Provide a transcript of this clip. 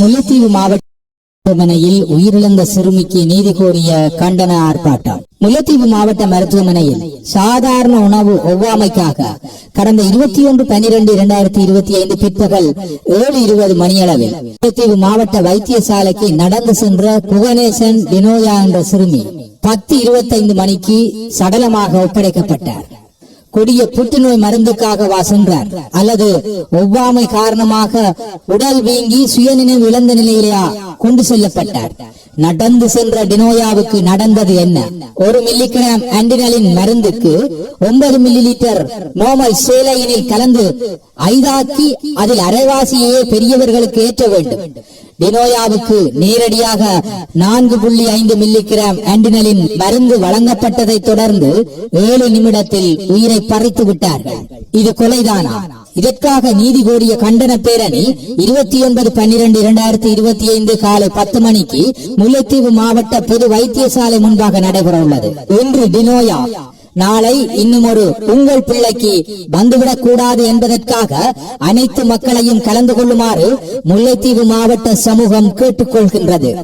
முல்லைத்தீவு மாவட்டமனையில் உயிரிழந்த சிறுமிக்கு நீதி கோரிய கண்டன ஆர்ப்பாட்டம். முல்லைத்தீவு மாவட்ட மருத்துவமனையில் சாதாரண உணவு ஒவ்வாமைக்காக கடந்த இருபத்தி ஒன்று பனிரெண்டு இரண்டாயிரத்தி இருபத்தி ஐந்து பிற்பகல் ஏழு இருபது மணியளவில் முல்லைத்தீவு மாவட்ட வைத்தியசாலைக்கு நடந்து சென்ற புவனேசன் டினோயா என்ற சிறுமி பத்து இருபத்தைந்து மணிக்கு சடலமாக ஒப்படைக்கப்பட்டார். கொடிய புற்றுநோய் மருந்துக்காக சென்றார் அல்லது ஒவ்வாமை காரணமாக உடல் வீங்கி சுயநினைவு இழந்த நிலையிலேயா? கொண்டு செல்லப்பட்டார். நடந்து சென்ற டினோயாவுக்கு நடந்தது என்ன? ஒரு மில்லிகிராம் ஆண்டினலின் மருந்துக்கு ஒன்பது மில்லி லிட்டர் நோமல் சேலையினில் கலந்து ஐதாக்கி அதில் அரைவாசியே பெரியவர்களுக்கு ஏற்ற வேண்டும். டினோயாவுக்கு நேரடியாக நான்கு புள்ளி ஐந்து மில்லிகிராம் ஆண்டினலின் மருந்து வழங்கப்பட்டதை தொடர்ந்து ஏழு நிமிடத்தில் உயிரை பறித்து விட்டார்கள். இது கொலைதானா? இதற்காக நீதி கோரிய கண்டன பேரணி இருபத்தி ஒன்பது பன்னிரண்டு இரண்டாயிரத்தி இருபத்தி ஐந்து காலை பத்து மணிக்கு முல்லைத்தீவு மாவட்ட பொது வைத்தியசாலை முன்பாக நடைபெற உள்ளது. இன்று டினோயா. நாளை இன்னும் ஒரு உங்கள் பிள்ளைக்கு வந்துவிடக் கூடாது என்பதற்காக அனைத்து மக்களையும் கலந்து கொள்ளுமாறு முல்லைத்தீவு மாவட்ட சமூகம் கேட்டுக்கொள்கின்றது.